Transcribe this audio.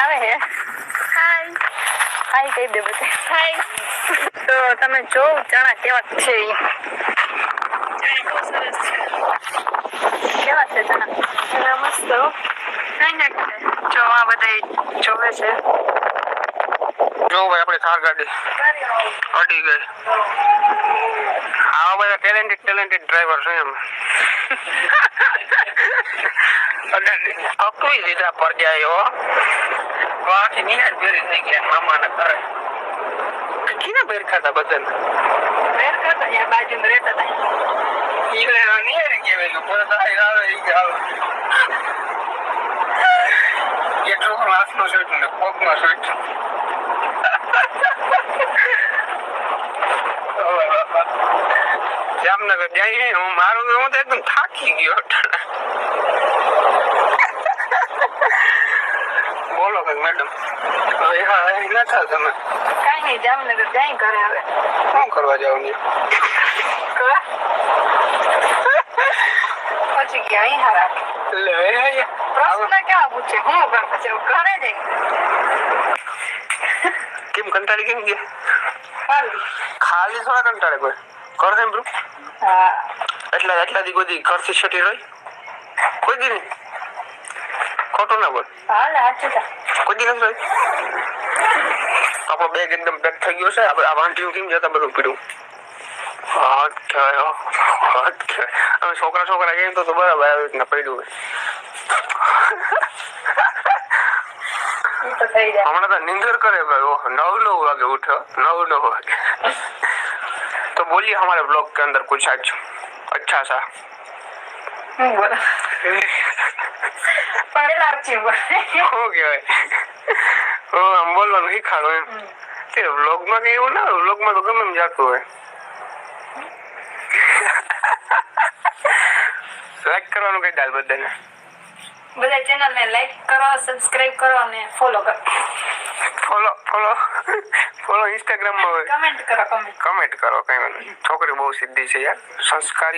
આવે છે હાય હાય કહી દે બધે. હાય તો તમે જો ચણા કેવા છે કેવા છે. ચણા? મસ્ત કઈ ના કરે. જો આ બધા જોવે છે. જો ભાઈ આપણે થાર ગાડી અડી ગઈ. આવા બધા ટેલેન્ટેડ ટેલેન્ટેડ ડ્રાઈવર છે એમ. અકવી દીધા પર જાય હો? વાંચી નિહાળ ભેરી થઈ ગયા મામાના ઘરે. કીના બેર ખાતા બધાને? વેર કરતા અહીંયા બાજુમાં રહેતા હતા. ઈ નિહાળી ગયેલું પણ સાહેબ આવે ઈ આવે. એટલું હાથમાં શર્ટ ને પગમાં શર્ટ જામનગર જઈએ હું મારું હું તો એકદમ થાકી ગયો બોલો કઈ મેડમ. હવે હા એ ના તમે કાંઈ નહીં જામનગર જાય ઘરે હવે. શું કરવા જાવ પછી ગયા અહીં હારા લે પ્રશ્ન કેવા પૂછે? હું કર પછી ઘરે જઈ. કેમ કંટાળી કેમ ગયા? ખાલી. ખાલી થોડા કંટાળે કોઈ? કર સાંભળું હા. એટલા એટલા દી બધી દી કરથી છટી રહી? કોઈ દી નહીં? ખોટું ના બોલ. હા સાચું છે કોઈ દી નથી રહી આપણો બેગ એકદમ પેક થઈ ગયો છે આપણે આ વાંઢિયું કેમ જતા બધું પીડું હાથ કહેવાય હો. હાથ કહેવાય અમે છોકરા છોકરા જઈએ તો તો બરાબર આવી રીતના પડ્યું હોય ઈ તો થઈ જાય હમણાં તો નિંદર કરે ભાઈ ઓહ, નવ નવ વાગે ઉઠ્યો નવ નવ વાગે तो बोलिए हमारे ब्लॉग के अंदर कुछ आज अच्छा सा હું બોલો પડેલા છે બોલે શું કહેવાય હું આમ બોલવાનું શીખાડું એમ તે વ્લોગમાં કઈ એવું ના હોય વ્લોગમાં તો ગમે એમ જાતું હોય લાઈક કરવાનું કઈ દાલ બધાને બધા ચેનલ ને લાઈક કરો સબસ્ક્રાઇબ કરો અને ફોલો કરો ફોલો ફોલો ફોલો ઇન્સ્ટાગ્રામમાં હોય કમેન્ટ કરો કમેન્ટ કમેન્ટ કરો કઈ વાંધો નહીં. છોકરી બહુ સીધી છે યાર સંસ્કારી